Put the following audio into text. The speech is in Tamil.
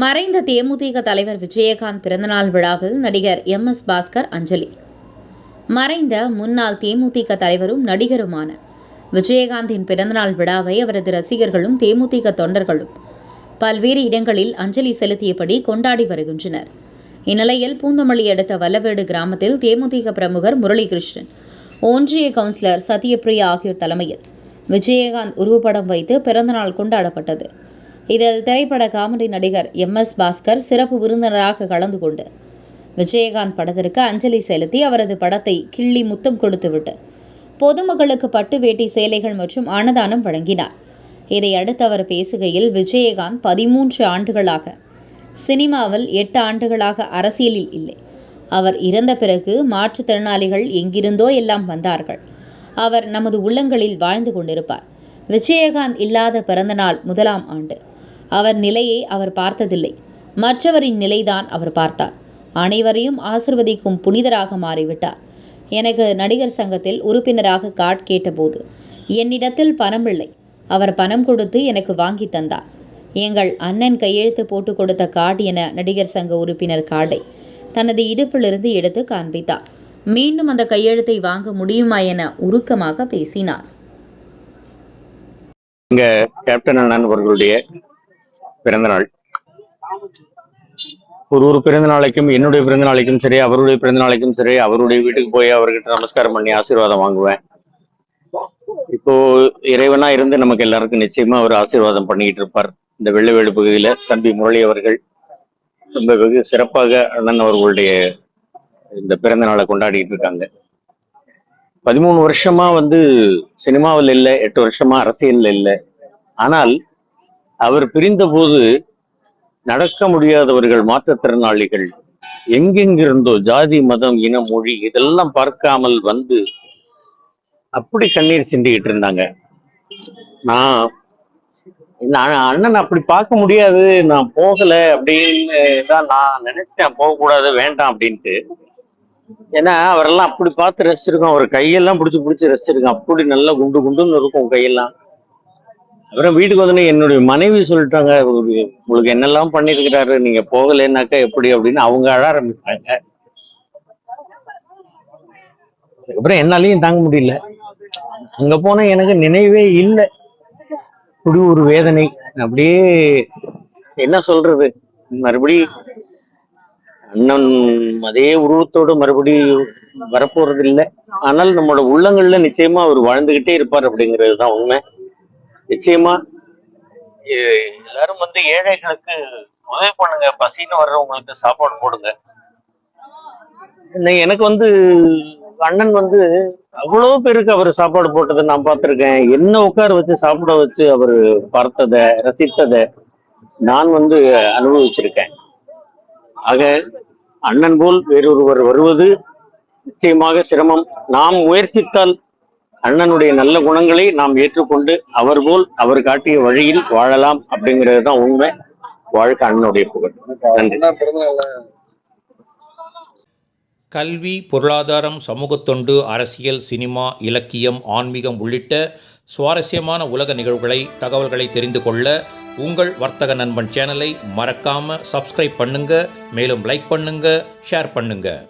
மறைந்த தேமுதிக தலைவர் விஜயகாந்த் பிறந்தநாள் விழாவில் நடிகர் எம் எஸ் பாஸ்கர் அஞ்சலி. மறைந்த முன்னாள் தேமுதிக தலைவரும் நடிகருமான விஜயகாந்தின் பிறந்தநாள் விழாவை அவரது ரசிகர்களும் தேமுதிக தொண்டர்களும் பல்வேறு இடங்களில் அஞ்சலி செலுத்தியபடி கொண்டாடி வருகின்றனர். இந்நிலையில் பூந்தமல்லி அடுத்த வல்லவேடு கிராமத்தில் தேமுதிக பிரமுகர் முரளிகிருஷ்ணன் ஒன்றிய கவுன்சிலர் சத்யபிரியா ஆகியோர் தலைமையில் விஜயகாந்த் உருவப்படம் வைத்து பிறந்தநாள் கொண்டாடப்பட்டது. இதில் திரைப்பட காமெடி நடிகர் எம் எஸ் பாஸ்கர் சிறப்பு விருந்தினராக கலந்து கொண்டு. விஜயகாந்த் படத்திற்கு அஞ்சலி செலுத்தி அவரது படத்தை கிள்ளி முத்தம் கொடுத்துவிட்டு பொதுமக்களுக்கு பட்டு வேட்டி சேலைகள் மற்றும் அன்னதானம் வழங்கினார். இதையடுத்து அவர் பேசுகையில் விஜயகாந்த் பதிமூன்று ஆண்டுகளாக சினிமாவில் எட்டு ஆண்டுகளாக அரசியலில் இல்லை. அவர் இறந்த பிறகு மாற்றுத்திறனாளிகள் எங்கிருந்தோ எல்லாம் வந்தார்கள். அவர் நமது உள்ளங்களில் வாழ்ந்து கொண்டிருப்பார். விஜயகாந்த் இல்லாத பிறந்தநாள் முதலாம் ஆண்டு. அவர் நிலையை அவர் பார்த்ததில்லை. மற்றவரின் நிலைதான் அவர் பார்த்தார். அனைவரையும் ஆசிர்வதிக்கும் புனிதராக மாறிவிட்டார். எனக்கு நடிகர் சங்கத்தில் உறுப்பினராக காட் கேட்டபோது என்னிடத்தில் பணம் இல்லை அவர் பணம் கொடுத்து எனக்கு வாங்கி தந்தார். எங்கள் அண்ணன் கையெழுத்து போட்டு கொடுத்த கார்டு என நடிகர் சங்க உறுப்பினர் கார்டை தனது இடுப்பிலிருந்து எடுத்து காண்பித்தார். மீண்டும் அந்த கையெழுத்தை வாங்க முடியுமா என உருக்கமாக பேசினார். கேப்டன் அண்ணன் அவர்களுடைய பிறந்த நாள் ஒரு ஒரு பிறந்த நாளைக்கும் என்னுடைய பிறந்த நாளைக்கும் சரி அவருடைய பிறந்த நாளைக்கும் சரி அவருடைய வீட்டுக்கு போய் அவர்கிட்ட நமஸ்காரம் பண்ணி ஆசீர்வாதம் வாங்குவேன். இப்போ இறைவனா இருந்து நமக்கு எல்லாருக்கும் நிச்சயமா அவர் ஆசீர்வாதம் பண்ணிக்கிட்டு இருப்பார். இந்த வெள்ளவேடு பகுதியில தம்பி முரளி அவர்கள் ரொம்ப வெகு சிறப்பாக அண்ணன் அவர்களுடைய இந்த பிறந்த நாளை கொண்டாடிட்டு இருக்காங்க. பதிமூணு வருஷமா வந்து சினிமாவில் இல்லை எட்டு வருஷமா அரசியல்ல இல்லை. ஆனால் அவர் பிரிந்த போது நடக்க முடியாதவர்கள் மாற்றுத்திறனாளிகள் எங்கெங்கிருந்தோ ஜாதி மதம் இன மொழி இதெல்லாம் பார்க்காமல் வந்து அப்படி கண்ணீர் சிந்திக்கிட்டு இருந்தாங்க. நான் நான் அண்ணன் அப்படி பார்க்க முடியாது நான் போகல அப்படின்னு தான் நான் நினைச்சேன். போகக்கூடாது வேண்டாம் அப்படின்ட்டு. ஏன்னா அவரெல்லாம் அப்படி பார்த்து ரசிச்சிருக்கோம் அவர் கையெல்லாம் பிடிச்சி பிடிச்சி ரசிச்சிருக்கோம் அப்படி நல்லா குண்டு குண்டுன்னு இருக்கும் கையெல்லாம். அப்புறம் வீட்டுக்கு வந்தோடனே என்னுடைய மனைவி சொல்லிட்டாங்க "உங்களுக்கு- என்னெல்லாம் பண்ணிருக்கிறாரு நீங்க போகலன்னாக்கா எப்படி அப்படின்னு அவங்க அழ ஆரம்பிச்சாங்க அதுக்கப்புறம் என்னாலையும் தாங்க முடியல. அங்க போனா எனக்கு நினைவே இல்லை. இப்படி ஒரு வேதனை. அப்படியே என்ன சொல்றது? மறுபடி அண்ணன் அதே உருவத்தோட மறுபடி வரப்போறது இல்லை ஆனால் நம்மளோட உள்ளங்கள்ல நிச்சயமா அவர் வாழ்ந்துகிட்டே இருப்பார் அப்படிங்கிறது தான் உண்மை. நிச்சயமா. எல்லாரும் வந்து ஏழைகளுக்கு உதவி பண்ணுங்க. பசின்னு வர்றவங்களுக்கு சாப்பாடு போடுங்க. எனக்கு வந்து அண்ணன் வந்து அவ்வளோ பேருக்கு அவர் சாப்பாடு போட்டதை நான் பார்த்திருக்கேன். என்ன உட்கார வச்சு சாப்பிட வச்சு அவர் பார்த்ததை ரசித்ததை நான் வந்து அனுபவிச்சிருக்கேன். ஆக அண்ணன் போல் வேறொருவர் வருவது நிச்சயமாக சிரமம். நாம் முயற்சித்தால் அண்ணனுடைய நல்ல குணங்களை நாம் ஏற்றுக்கொண்டு அவர் போல் அவர் காட்டிய வழியில் வாழலாம் அப்படிங்கிறது தான் உண்மை. வாழ்க்கை அண்ணனுடைய புகழ். நன்றி. கல்வி பொருளாதாரம் சமூகத்தொண்டு அரசியல் சினிமா இலக்கியம் ஆன்மீகம் உள்ளிட்ட சுவாரஸ்யமான உலக நிகழ்வுகளை தகவல்களை தெரிந்து கொள்ள உங்கள் வர்த்தக நண்பன் சேனலை மறக்காமல் சப்ஸ்கிரைப் பண்ணுங்கள் மேலும் லைக் பண்ணுங்கள் ஷேர் பண்ணுங்கள்